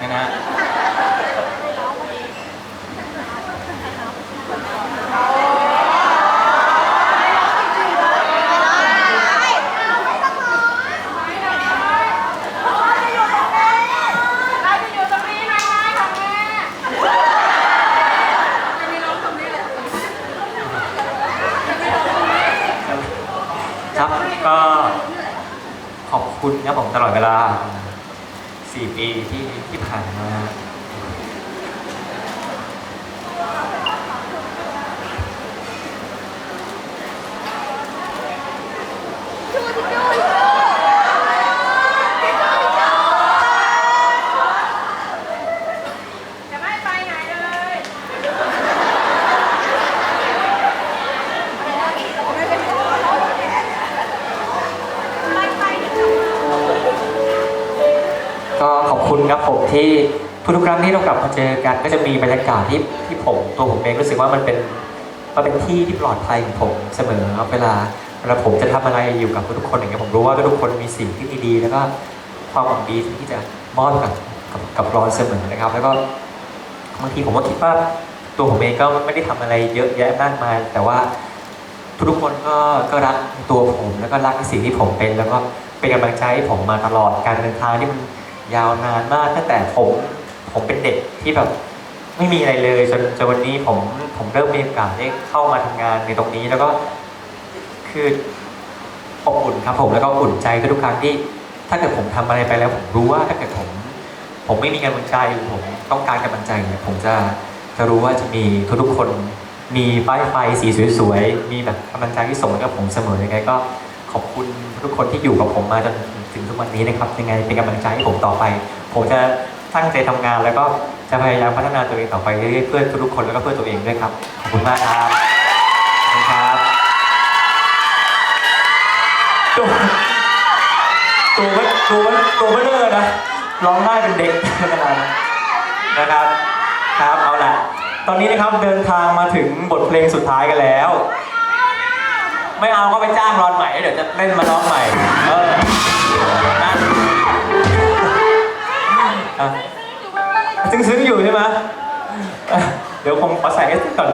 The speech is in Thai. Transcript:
นะนะครับก็ขอบคุณครับผมตลอดเวลา สี่ปีที่ที่ผ่านมา ทุกครั้งที่เรากลับมาเจอกัน ก็จะมีบรรยากาศที่ที่ผมตัวผมเองรู้สึกว่ามันเป็นมันเป็นที่ที่ปลอดภัยของผมเสมอครับเวลาเวลาผมจะทำอะไรอยู่กับทุกคนอย่างเงี้ยผมรู้ว่าทุกคนมีสิ่งที่ดีๆแล้วก็ความหวังดีที่จะมอบกับกับกับรอนเสมอนะครับ แล้วก็บางทีผมก็คิดว่าตัวผมเองก็ไม่ได้ทำอะไรเยอะแยะมากมาย แต่ว่าทุกคนก็ก็รักตัวผมแล้วก็รักในสิ่งที่ผมเป็น แล้วก็เป็นกำลังใจให้ผมมาตลอดการเดินทางที่มันยาวนานมากตั้งแต่ผม ผมเป็นเด็กที่แบบไม่มีอะไรเลยจนจนวันนี้ผมผมเริ่มมีโอกาสได้เข้ามาทำงานในตรงนี้แล้วก็คืออบอุ่นครับผมแล้วก็อุ่นใจทุกครั้งที่ ถ้าเกิดผมทำอะไรไปแล้ว ผมรู้ว่าถ้าเกิดผม ผมไม่มีกำลังใจหรือผมต้องการกำลังใจเนี่ยผมจะจะรู้ว่าจะมีทุกๆคนมีป้ายไฟสีสวยๆ มีแบบกำลังใจที่ส่งให้กับผมเสมอยังไงก็ขอบคุณทุกคนที่อยู่กับผมมาจนถึงทุกวันนี้นะครับ ยังไงเป็นกำลังใจให้ผมต่อไป ผมจะ ตั้งใจทำงาน แล้วก็จะพยายามพัฒนาตัวเองต่อไปเรื่อยๆเพื่อทุกคนแล้วก็เพื่อตัวเองด้วยครับ ขอบคุณมากครับขอบคุณครับตัวตัวไม่ตัวไม่ตัวไม่เลิกนะร้องไห้เป็นเด็กขนาดนั้นะครับครับเอาละตอนนี้นะครับเดินทางมาถึงบทเพลงสุดท้ายกันแล้ว ไม่เอาก็ไปจ้างรอนใหม่เดี๋ยวจะเล่นมาร้องใหม่เออนะอะ ซึ้งๆอยู่ใช่ไหมอะเดี๋ยวผมขอใส่ให้ก่อน